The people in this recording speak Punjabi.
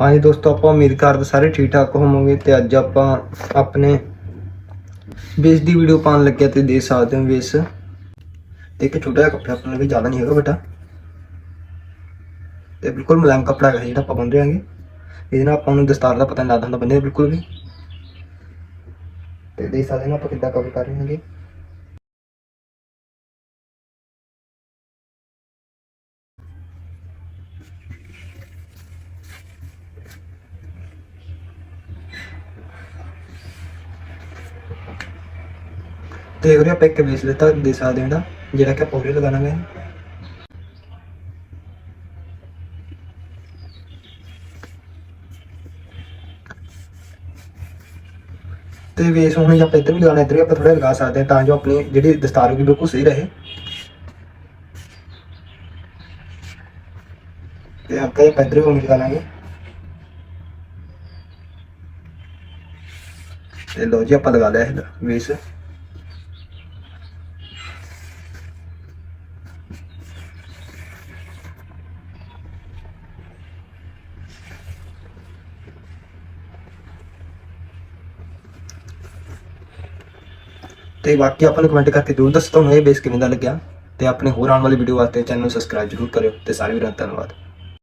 ਹਾਂਜੀ ਦੋਸਤੋ ਆਪਾਂ ਉਮੀਦ ਕਰਦੇ ਸਾਰੇ ਠੀਕ ਠਾਕ ਹੋਵੋਗੇ ਤੇ ਅੱਜ ਆਪਾਂ ਆਪਣੇ ਬੇਸ ਦੀ ਵੀਡੀਓ ਪਾਉਣ ਲੱਗਿਆ ਤੇ ਦੇਖ ਸਕਦੇ ਹੋ ਬੇਸ। ਤੇ ਇੱਕ ਛੋਟਾ ਜਿਹਾ ਕੱਪੜਾ ਆਪਣਾ ਵੀ ਜ਼ਿਆਦਾ ਨਹੀਂ ਹੈਗਾ ਬੇਟਾ ਤੇ ਬਿਲਕੁਲ ਮੁਲਾਇਮ ਕੱਪੜਾ ਹੈ ਜਿਹੜਾ ਆਪਾਂ ਬੰਨ ਰਹੇ ਹਾਂਗੇ। ਇਹਦੇ ਨਾਲ ਆਪਾਂ ਨੂੰ ਦਸਤਾਰ ਦਾ ਪਤਾ ਨਹੀਂ ਲੱਗਦਾ ਹੁੰਦਾ ਬੰਦੇ ਬਿਲਕੁਲ ਵੀ। ਤੇ ਦੇਖ ਸਕਦੇ ਹੋ ਆਪਾਂ ਕਿੱਦਾਂ ਕਵਰ ਕਰ ਰਹੇ ਹਾਂਗੇ। ਤੇ ਉਰੇ ਆਪਾਂ ਇੱਕ ਬੇਸ ਦਿੱਤਾ ਦੇ ਸਕਦੇ ਹਾਂ ਜਿਹੜਾ ਕਿ ਆਪਾਂ ਉਰੇ ਲਗਾਉਣਾ ਹੈ ਤੇ ਬੇਸ ਹੁਣ ਆਪਾਂ ਇੱਧਰ ਵੀ ਲਗਾਉਣਾ ਇੱਧਰ ਵੀ ਆਪਾਂ ਥੋੜਾ ਲਗਾ ਸਕਦੇ ਹਾਂ, ਤਾਂ ਜੋ ਆਪਣੀ ਜਿਹੜੀ ਦਸਤਾਰ ਹੋਗੀ ਬਿਲਕੁਲ ਸਹੀ ਰਹੇ। ਤੇ ਆਪਾਂ ਇਹ ਇੱਧਰ ਵੀ ਹੁਣ ਲਗਾ ਲਾਂਗੇ। ਤੇ ਲੋ ਜੀ, ਆਪਾਂ ਲਗਾ ਲਿਆ ਇਹ ਬੇਸ ਤੇ ਬਾਕੀ ਆਪਾਂ ਨੂੰ ਕਮੈਂਟ ਕਰਕੇ ਜ਼ਰੂਰ ਦੱਸੋ, ਤੁਹਾਨੂੰ ਇਹ ਬੇਸ ਕਿਵੇਂ ਦਾ ਲੱਗਿਆ? ਤੇ ਆਪਣੇ ਹੋਰ ਆਉਣ ਵਾਲੀ ਵੀਡੀਓ ਵਾਸਤੇ ਚੈਨਲ ਨੂੰ ਸਬਸਕ੍ਰਾਈਬ ਜ਼ਰੂਰ ਕਰਿਓ, ਤੇ ਸਾਰੇ ਵੀਰਾਂ ਦਾ ਧੰਨਵਾਦ।